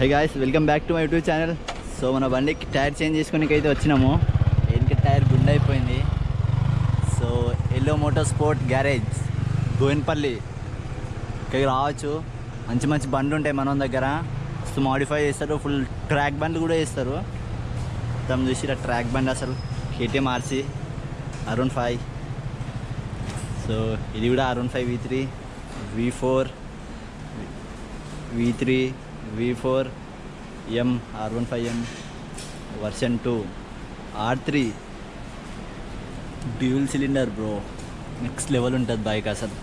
Hey guys welcome back to my YouTube channel so మన బండికి tyre change చేసుకునేకి అయితే వచ్చినాము. వెనక టైర్ గుండె అయిపోయింది? So yellow motor sport garage Govinpalli ఇక్కడికి రావచ్చు. మంచి మంచి బండ్లు ఉంటాయి మనం దగ్గర. సో మాడిఫై చేస్తారు. ఫుల్ ట్రాక్ బండ్లు కూడా చేస్తారు. తమ చూసి ట్రాక్ బండ్ అసలు. KTM RC R one five so ఇది కూడా R one five V three V four V three V four M R one five M version two R three dual cylinder bro next level ఉంటుంది bike అసలు.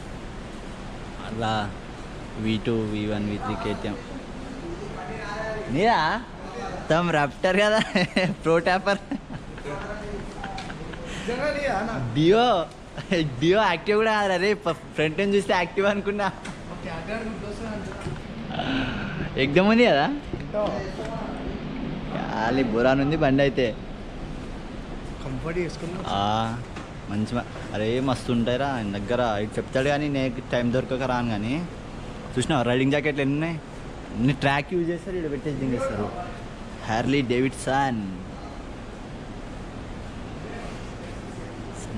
అలా V two V one V three KTM నీరా? తమ్ Raptor కదా. Pro taper Dio Dio active కూడా కాదు అరే front చూస్తే active అనుకున్నా. ఎగ్దమ్ ఉంది కదా? ఖాళీ బురాన్ ఉంది బండి అయితే. కంఫర్ట్ చేసుకున్నా. ఆ, మంచి అరే మస్తు ఉంటాయిరా. ఆయన దగ్గర ఇటు చెప్తాడు కానీ నేను టైం దొరకక రాను కానీ. చూసినావు? రైడింగ్ జాకెట్లు ఎన్ని ఉన్నాయి? అన్ని ట్రాక్ యూజ్ చేస్తారు? ఇక్కడ పెట్టేసి దింగేస్తారు. Harley Davidson.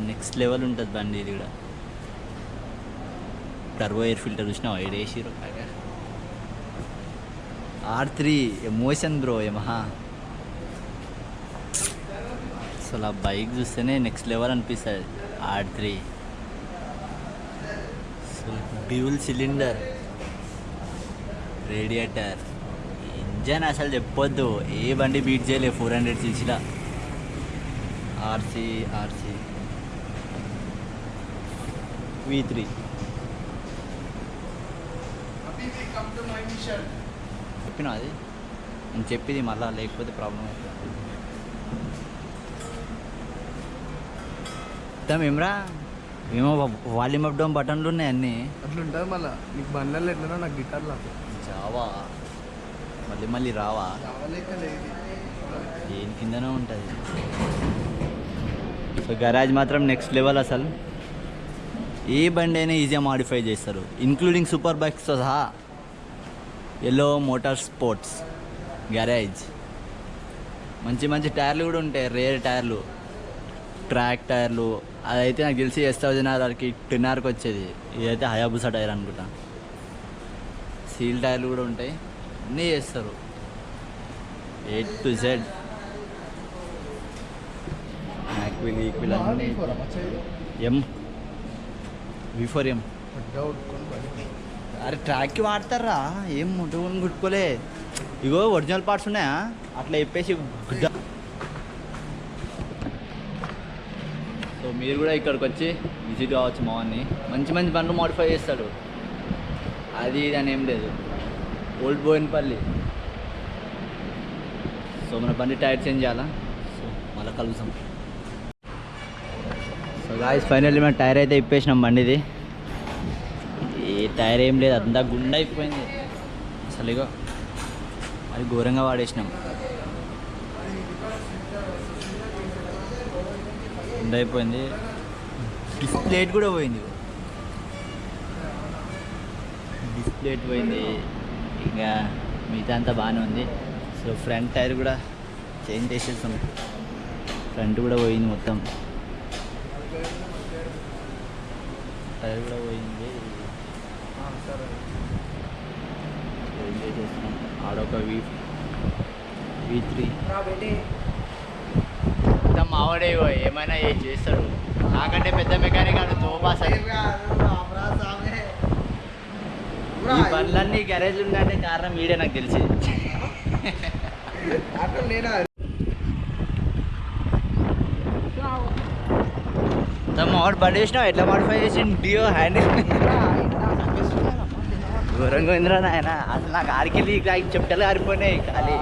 నెక్స్ట్ లెవెల్ ఉంటుంది బండి ఇది కూడా. టర్బో ఎయిర్ ఫిల్టర్ చూసినావు? ఏడు వేసిరు R three emotion bro Yamaha అసలు ఆ బైక్ చూస్తేనే నెక్స్ట్ లెవెల్ అనిపిస్తుంది R three dual cylinder radiator engine అసలు చెప్పొద్దు ఏ బండి బీట్ చేయలేదు ఫోర్ హండ్రెడ్ సీసీలా ఆర్సీ ఆర్సీ వి త్రీ చెప్పినా అది? నేను చెప్పింది మళ్ళా లేకపోతే ప్రాబ్లం అవుతుంది. ఏమ్రా ఏమో వాల్యూమ్ అప్ డౌన్ బటన్లు ఉన్నాయి అన్నీ. అట్లుంటుంది మళ్ళీ. నీకు బండ్లలో ఎట్లనో నాకు గిటార్లో చావా మళ్ళీ మళ్ళీ రావా? దేని కిందనే ఉంటుంది. సో గరాజ్ మాత్రం నెక్స్ట్ లెవెల్ అసలు. ఏ బండి అయినా ఈజీగా మాడిఫై చేస్తారు. ఇంక్లూడింగ్ సూపర్ బైక్స్తో సహా. ఎల్లో మోటార్ స్పోర్ట్స్ గ్యారేజ్ మంచి మంచి టైర్లు కూడా ఉంటాయి. రేర్ టైర్లు ట్రాక్ టైర్లు. అదైతే నాకు తెలిసి ఎస్ థౌజండ్ ఆర్కి టెన్ ఆర్కి వచ్చేది. ఇదైతే హయాబుసా టైర్ అనుకుంటా. సీల్ టైర్లు కూడా ఉంటాయి. అన్నీ చేస్తారు. ఎయిట్ టు జెడ్ యాక్విల్ ఈక్విల్ అన్నీ. ఎం వి ఫోర్ ఎం అరే ట్రాక్కి వాడతారా ఏం ముట్టుకొని గుట్టుకోలే. ఇగో ఒరిజినల్ పార్ట్స్ ఉన్నాయా? అట్లా చెప్పేసి గుడ్డ సో మీరు కూడా ఇక్కడికి వచ్చి విజిట్ కావచ్చు మావన్ని. మంచి మంచి బండ్లు మోడిఫై చేస్తాడు. అది ఇది అని ఏం లేదు. ఓల్డ్ బోయినపల్లి సో మన బండి టైర్ చేంజ్ చేయాలా? సో మళ్ళీ కలుగుతాం సో గాయస్ ఫైనల్లీ మన టైర్ అయితే ఇప్పేసినాం బండిది. ఈ టైర్ ఏం లేదు అంతా గుండె అయిపోయింది. అసలు ఇగో అది ఘోరంగా వాడేసినాం. గుండె అయిపోయింది. డిస్ప్లేట్ కూడా పోయింది. డిస్ప్లేట్ పోయింది. ఇంకా మిగతా అంతా బాగానే ఉంది. సో ఫ్రంట్ టైర్ కూడా చేంజ్ చేసేస్తాం ఫ్రంట్ కూడా పోయింది మొత్తం. టైర్ కూడా పోయింది. చేసేస్తున్నాం ఆడొక వి వి త్రీ. మొత్తం మావాడే ఏమైనా ఏ చేస్తాడు? నాకంటే పెద్ద మెకానిక్ ఆడు తోపాస్ ఈ బండ్లన్నీ గ్యారేజ్ ఉందంటే కారణం వీడే నాకు తెలిసి. తమ వాడు బండి చేసినావు ఎట్లా మాడిఫై చేసి డియో హ్యాండిల్ ఘోరంగా ఇంద్రా నాయన. అసలు నాకు చెప్తలు ఆరిపోయినాయి ఖాళీ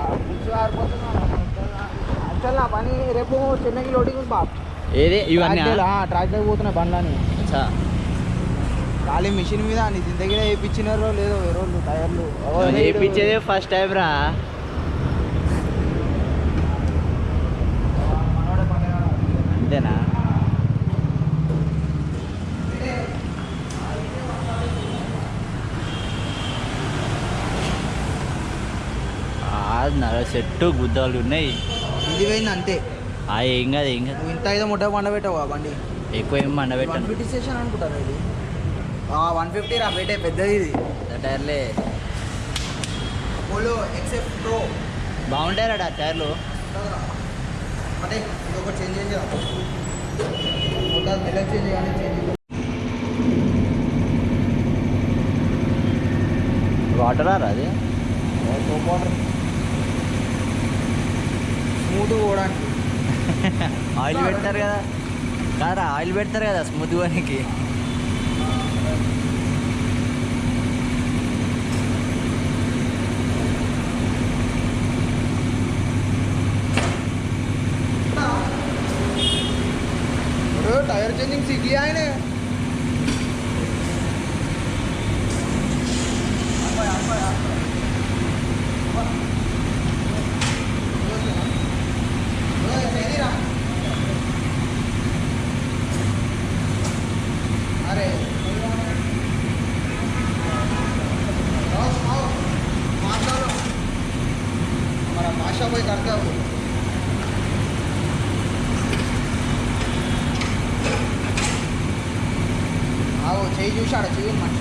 నా పని రేపు చెన్నైకి లోడింగ్ బాబు ఏది ఇవన్నీ ట్రాక్ దగ్గర పోతున్నా బండ్లని. ఖాళీ మిషన్ మీద నీ జిందగీలో వేయించినారో లేదో వాళ్ళు టైర్లు. నువ్వు చేయించేదే ఫస్ట్ టైం రా. అంతేనా కాదు నర చెట్టు గుద్దలు ఉన్నాయి. ఇది పోయింది అంతే. ఆ ఏం కాదు ఏం కాదు. ఇంత ఐదో ముట్ట పండ పెట్టావు బండి? ఎక్కువ ఏం వన్ మండబెట్టాను ఫిఫ్టీ స్టేషన్ అనుకుంటారు ఇది. వన్ ఫిఫ్టీ రా పెట్టే పెద్దది ఇది. టైర్లే. పోలో ఎక్సెఫ్ ప్రో బాగుంటాయరా ఆ టైర్లు? అంటే ఇది ఒకటి చేంజ్ మొత్తం సెలెక్ట్ చేంజ్ కానీ చేంజ్ వాటర్ రా అది? వాటర్ స్మూత్ పోవడానికి ఆయిల్ పెడతారు కదా కాదా ఆయిల్ పెడతారు కదా స్మూత్ పోనీకి ఇప్పుడు టైర్ చేంజింగ్ सीखी ఆయన अरे போய் கரெக்டாக ఆవు చేయి చూసి ఆడ చెయ్యి మంచి